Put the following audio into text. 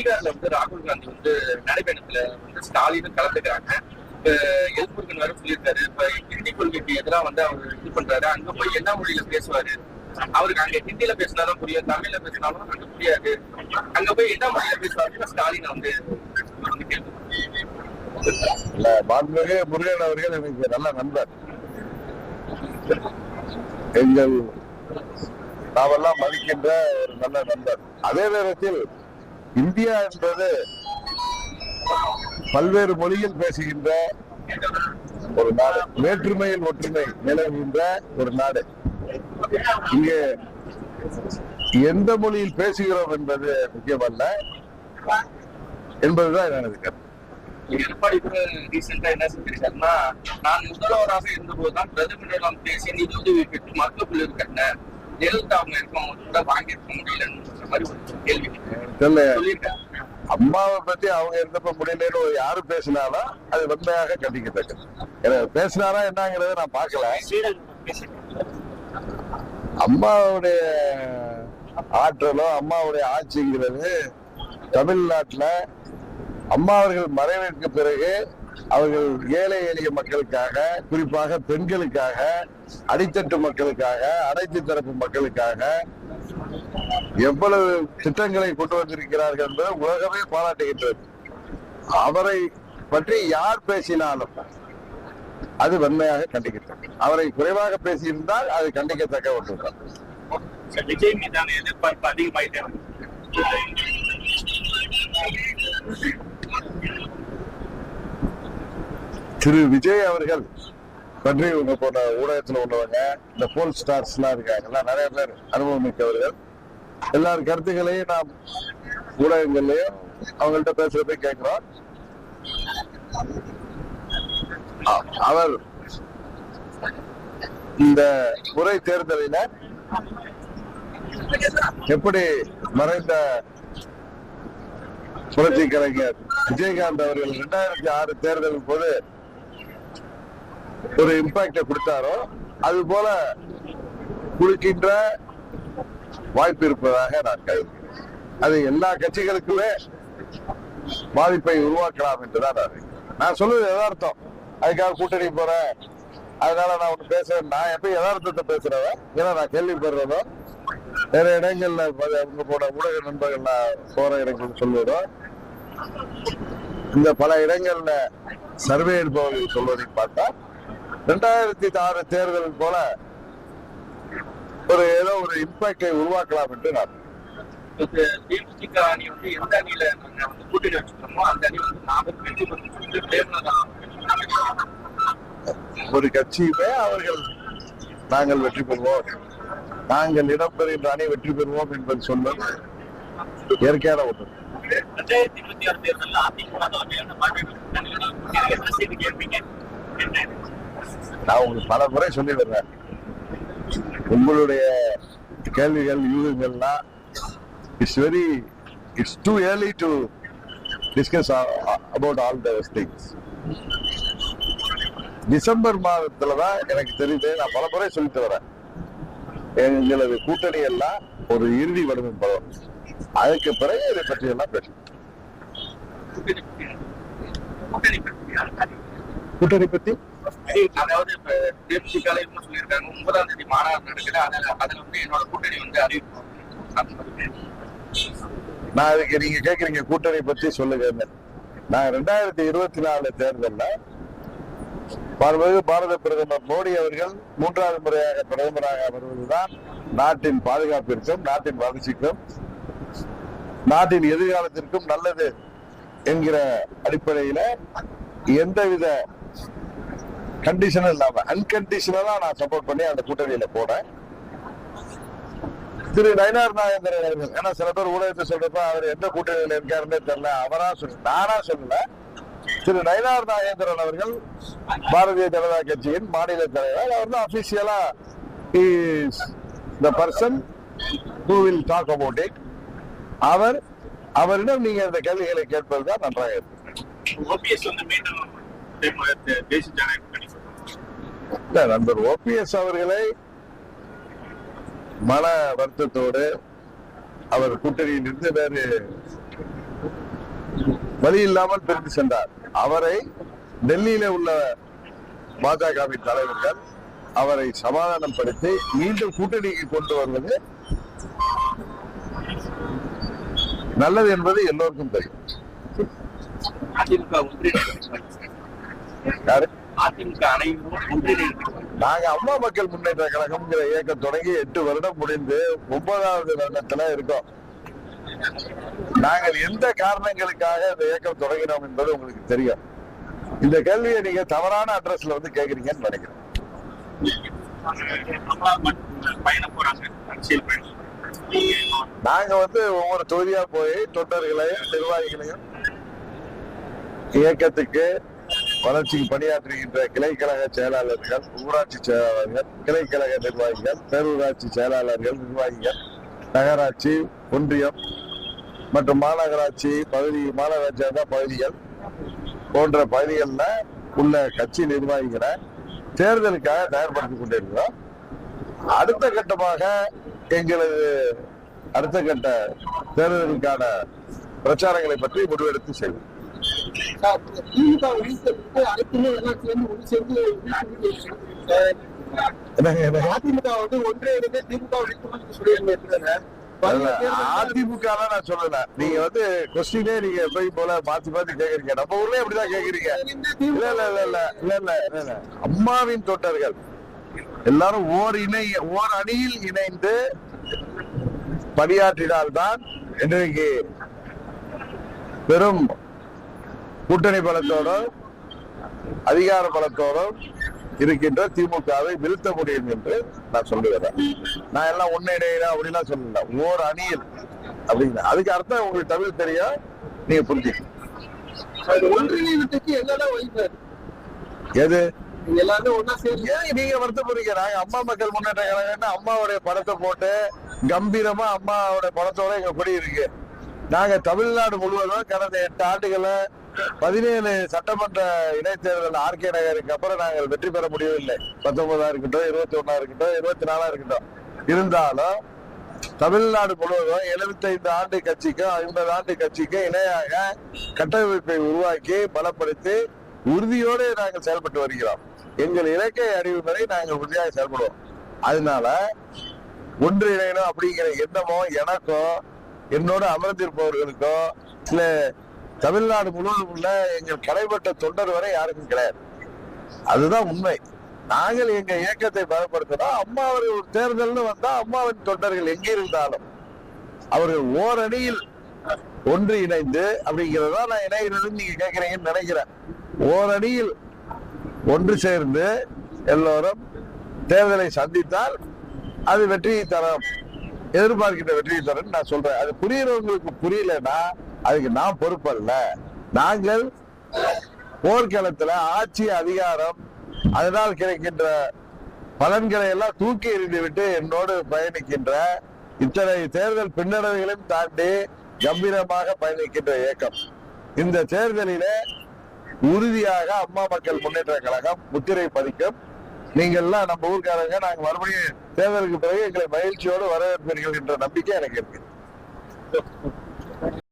பீகார்ல வந்து ராகுல் காந்தி வந்து நடைபயணத்துல வந்து ஸ்டாலின் கலந்துக்கிறாங்க. இப்ப எல்முருகன் வேற சொல்லியிருக்காரு. இப்ப ஹிந்தி கொள்கைக்கு எதிராக வந்து அவர் இது பண்றாரு. அங்க போய் என்ன மொழியில பேசுவாரு? அவருக்கு அங்க ஹிந்தியில பேசினாதான் புரியும் தமிழ்ல பேசினாலும் அங்க புரியாது. அங்க போய் என்ன மொழியில பேசுவாருன்னு ஸ்டாலின் வந்து இல்ல மாண்புமிகு முருகன் அவர்கள் எனக்கு நல்ல நண்பர். எங்கள் நாமெல்லாம் மதிக்கின்ற ஒரு நல்ல நண்பர். அதே நேரத்தில் இந்தியா என்பது பல்வேறு மொழியில் பேசுகின்ற ஒரு நாடு. வேற்றுமையில் ஒற்றுமை நிலவுகின்ற ஒரு நாடு. இங்கே எந்த மொழியில் பேசுகிறோம் என்பது முக்கியமல்ல. என்பதுதான் எனது கருத்து. எடப்பாடி கூட ரீசெண்டா என்ன செஞ்சிருக்காருன்னா நான் முதல்வராக இருந்தபோதுதான் பிரதமரிடம் பேசி நிதி உதவி பெற்று மருத்துவ கட்டினேன் ஜெயலலிதா அவங்க இருக்கவங்க கூட வாங்கியிருக்க முடியலன்னு மாதிரி ஒரு கேள்வி. தெரியல சொல்லியிருக்காரு அம்மாவை பத்தி அவங்க இருந்தப்ப முடியலன்னு யாரு பேசினாலும் அது வன்மையாக கண்டிக்கத்தக்கது. எனக்கு பேசினாரா என்னங்கிறத நான் பார்க்கல. அம்மாவுடைய ஆற்றலோ அம்மாவுடைய ஆட்சிங்கிறது தமிழ்நாட்டுல அம்மா அவர்கள் மறைவிற்கு பிறகு அவர்கள் ஏழை எளிய மக்களுக்காக குறிப்பாக பெண்களுக்காக அடித்தட்டு மக்களுக்காக அனைத்து தரப்பு மக்களுக்காக எவ்வளவு திட்டங்களை கொண்டு வந்திருக்கிறார்கள் என்பதை உலகமே பாராட்டுகின்றது. அவரை பற்றி யார் பேசினாலும் அது வன்மையாக கண்டிக்கத்தக்க அவரை குறைவாக பேசியிருந்தால் அது கண்டிக்கத்தக்க ஒன்றுதான். விஜய் மீதான எதிர்பார்ப்பு அதிகமாயிட்டே இருக்கு. திரு விஜய் அவர்கள் பற்றி உங்க போன ஊடகத்துல உள்ளவங்க இந்த போல் ஸ்டார்ஸ் எல்லாம் இருக்காங்கல்ல நிறைய பேர் அனுபவம் மிக்கவர்கள். எல்லார் கருத்துக்களையும் நாம் ஊடகங்கள்லயும் அவங்கள்ட்ட பேசுறதை கேட்கிறோம். அவர் இந்த முறை தேர்தலில எப்படி மறைந்த புரட்சி கலைஞர் விஜயகாந்த் அவர்கள் இரண்டாயிரத்தி ஆறு தேர்தலின் போது ஒரு இம்பாக்ட கொடுத்தாரோ அது போல கொடுக்கின்ற வாய்ப்பு இருப்பதாக நான் கருதுகிறேன். அது எல்லா கட்சிகளுக்குமே பாதிப்பை உருவாக்கலாம் என்றுதான் நான் நான் சொல்லுவது எதார்த்தம் அதுக்காக கூட்டணி போறேன். அதனால நான் ஒண்ணு பேசுறேன். நான் எப்ப யதார்த்தத்தை பேசுறவன். ஏன்னா நான் கேள்விப்படுறதோ வேற இடங்கள்ல அவங்க போட ஊடக நண்பர்கள் நான் போற இடங்கள் சொல்வதோ இந்த பல இடங்கள்ல சர்வே எடுப்பவர்கள் சொல்வதை பார்த்தா ரெண்டாயிரத்தி ஆறு தேர்தல் போல ஒரு ஏதோ ஒரு இம்பாக்டை உருவாக்கலாம் என்று நான் இப்ப தேமுதிக அணி வந்து எந்த அணியில நாங்க வந்து கூட்டணி வச்சுக்கிறோமோ அந்த அணி வந்து நாமக்கு வெற்றி பெறும் சொல்லிட்டு பிரேமலதா ஒரு கட்சியுமே அவர்கள் நாங்கள் வெற்றி பெறுவோம். நாங்கள் இடம்பெறுகின்ற அணி வெற்றி பெறுவோம் என்பது சொல்வது இயற்கையான ஒன்று. ரெண்டாயிரத்தி இருபத்தி ஆறு தேர்தலில் அதிமுக பாஜக நான் உங்களுக்கு பல முறை சொல்லி வர்றேன் உங்களுடைய கேள்விகள் யூகங்கள்லாம் it's very it's too early to discuss about all these things December மாதத்துல தான் எனக்கு தெரியுது நான் பல முறை சொல்லிட்டு வரேன். எங்களது கூட்டணி எல்லாம் ஒரு இறுதி வலிமை படம் அதுக்கு பிறகு இதை பற்றி எல்லாம் பேசுவோம் கூட்டணி பத்தி- அதாவது இப்ப தேமுதிக என்ன சொல்லியிருக்காங்க. ஒன்பதாம் தேதி மாநாடு நடக்குது. அதுல அதுல வந்து என்னோட கூட்டணி வந்து அறிவிப்போம். நான் அதுக்கு நீங்க கேக்குறீங்க கூட்டணி பத்தி சொல்லுங்க நான் ரெண்டாயிரத்தி இருபத்தி நாலு தேர்தல்ல மாண்புமிகு பாரத பிரதமர் மோடி அவர்கள் மூன்றாவது முறையாக பிரதமராக வருவதுதான் நாட்டின் பாதுகாப்பிற்கும் நாட்டின் வளர்ச்சிக்கும் நாட்டின் எதிர்காலத்திற்கும் நல்லது என்கிற அடிப்படையில எந்தவித கண்டிஷனும் இல்லாம அன்கண்டிஷனலா நான் சப்போர்ட் பண்ணி அந்த கூட்டணியில போனேன் திரு நயனார் நாகேந்திரன் அவர்கள் ஏன்னா சில பேர் ஊடகத்தை சொல்றப்ப அவர் எந்த கூட்டணியில் இருக்காருன்னே தெரியல அவரா சொல்ல நானா சொல்லல. திரு நயனார் நாகேந்திரன் அவர்கள் பாரதிய ஜனதா கட்சியின் மாநில தலைவர். அவர் தான் அபிஷியலா the person who will talk about it அவர் அவரிடம் நீங்க இந்த கேள்விகளை கேட்பது தான் நன்றாக இருக்கும். தேசிய ஜனநாயக நண்பர் ஓபிஎஸ் அவர்களை மன வருத்தத்தோடு அவர் கூட்டணியில் இருந்து வேறு வழி இல்லாமல் பிரிந்து சென்றார். அவரை டெல்லியில உள்ள பாஜகவின் தலைவர்கள் அவரை சமாதானப்படுத்தி மீண்டும் கூட்டணிக்கு கொண்டு வருவது நல்லது என்பது எல்லோருக்கும் தெரியும். யாரு? அதிமுக அனைவரும் நாங்க அம்மா மக்கள் முன்னேற்ற கழகம்ங்கிற இயக்கம் தொடங்கி எட்டு வருடம் முடிந்து ஒன்பதாவது வருடத்துல இருக்கோம். நாங்கள் எந்த காரணங்களுக்காக இந்த இயக்கம் தொடங்கினோம் என்பது உங்களுக்கு தெரியும். இந்த கேள்வியை நீங்க தவறான அட்ரஸ்ல வந்து கேக்குறீங்கன்னு நினைக்கிறேன். நாங்க வந்து ஒவ்வொரு தொகுதியா போய் தொண்டர்களையும் நிர்வாகிகளையும் இயக்கத்துக்கு வளர்ச்சிக்கு பணியாற்றுகின்ற கிளைக்கழக செயலாளர்கள் ஊராட்சி செயலாளர்கள் கிளைக்கழக நிர்வாகிகள் பேரூராட்சி செயலாளர்கள் நிர்வாகிகள் நகராட்சி ஒன்றியம் மற்றும் மாநகராட்சி பகுதி மாநகராட்சி சார்ந்த பகுதிகள் போன்ற பகுதிகளில் உள்ள கட்சி நிர்வாகிகளை தேர்தலுக்காக தயார்படுத்திக் கொண்டிருக்கிறோம். அடுத்த கட்டமாக எங்களது அடுத்த கட்ட தேர்தலுக்கான பிரச்சாரங்களை பற்றி முடிவெடுத்து செய்வோம் ஒன்றே இருந்து திமுக அதிமுக நான் சொல்லல நீங்க வந்து கொஸ்டினே நீங்க போய் போல மாத்தி மாத்தி கேக்குறீங்க நம்ம ஊர்ல அப்படிதான் கேக்குறீங்க இல்ல இல்ல இல்ல அம்மாவின் தொட்டர்கள். எல்லாரும் ஓர் இணை ஓர் அணியில் இணைந்து பணியாற்றினால்தான் இன்றைக்கு பெரும் கூட்டணி பலத்தோடும் அதிகார பலத்தோடும் இருக்கின்ற திமுகவை வீழ்த்த முடியும் என்று நான் சொல்லுகிறேன். நான் எல்லாம் ஒன்னு இடையில அப்படிலாம் சொல்லல. ஓர் அணியில் அப்படிங்கிற அதுக்கு அர்த்தம் உங்களுக்கு தமிழ் தெரியும் நீங்க புரிஞ்சுக்கணும். ஒன்றிணைவுக்கு என்னதான் வழி சார் எது? நீங்க வருத்தப்படுறீங்க? நாங்க அம்மா மக்கள் முன்னேற்ற கழகம்னு அம்மாவுடைய படத்தை போட்டு கம்பீரமா அம்மாவோட படத்தோட எங்க இருக்கு நாங்க தமிழ்நாடு முழுவதும் கடந்த எட்டு ஆண்டுகள பதினேழு சட்டமன்ற இடைத்தேர்தல் ஆர்கே நகருக்கு அப்புறம் நாங்கள் வெற்றி பெற முடியவில்லை. பத்தொன்பதா இருக்கட்டும் இருபத்தி ஒன்னா இருக்கட்டும் இருபத்தி நாலா இருக்கட்டும். இருந்தாலும் தமிழ்நாடு முழுவதும் 75 ஆண்டு கட்சிக்கும் ஐம்பது ஆண்டு கட்சிக்கும் இணையாக கட்டமைப்பை உருவாக்கி பலப்படுத்தி உறுதியோடு நாங்கள் செயல்பட்டு வருகிறோம். எங்கள் இலக்கை அறிவு வரை நாங்கள் உறுதியாக செயல்படுவோம். அதனால ஒன்றிணையணும் அப்படிங்கிற எண்ணமோ எனக்கோ என்னோட அமர்ந்திருப்பவர்களுக்கோ இல்லை தமிழ்நாடு முழுவதும் உள்ள எங்கள் கடைப்பட்ட தொண்டர் வரை யாருக்கும் கிடையாது. அதுதான் உண்மை. நாங்கள் எங்க இயக்கத்தை பலப்படுத்தினோம் அம்மா அவர்கள் ஒரு தேர்தல்னு வந்தா அம்மாவின் தொண்டர்கள் எங்கே இருந்தாலும் அவர்கள் ஓரணியில் ஒன்று இணைந்து அப்படிங்கிறதா நான் இணைகிறதுன்னு நீங்க கேட்கிறீங்கன்னு நினைக்கிறேன். ஓரணியில் ஒன்று சேர்ந்து எல்லோரும் தேர்தலை சந்தித்தால் அது வெற்றியை தரும். எதிர்பார்க்கின்ற வெற்றியை தரும் நான் சொல்றேன். அது புரியுறவங்களுக்கு புரியலன்னா அதுக்கு நான் பொறுப்பல்ல நாங்கள் போர்க்களத்துல ஆட்சி அதிகாரம் அதனால் கிடைக்கின்ற பலன்களை எல்லாம் தூக்கி எறிந்துவிட்டு என்னோடு பயணிக்கின்ற இத்தனை தேர்தல் பின்னடைவுகளையும் தாண்டி கம்பீரமாக பயணிக்கின்ற இயக்கம். இந்த தேர்தலிலே உறுதியாக அம்மா மக்கள் முன்னேற்ற கழகம் முத்திரை பதிக்கும். நீங்கள்லாம் நம்ம ஊர்க்காரங்க நாங்கள் மறுபடியும் தேர்தலுக்கு பிறகு எங்களை மகிழ்ச்சியோடு வரவேற்பீர்கள் என்ற நம்பிக்கை எனக்கு இருக்கு.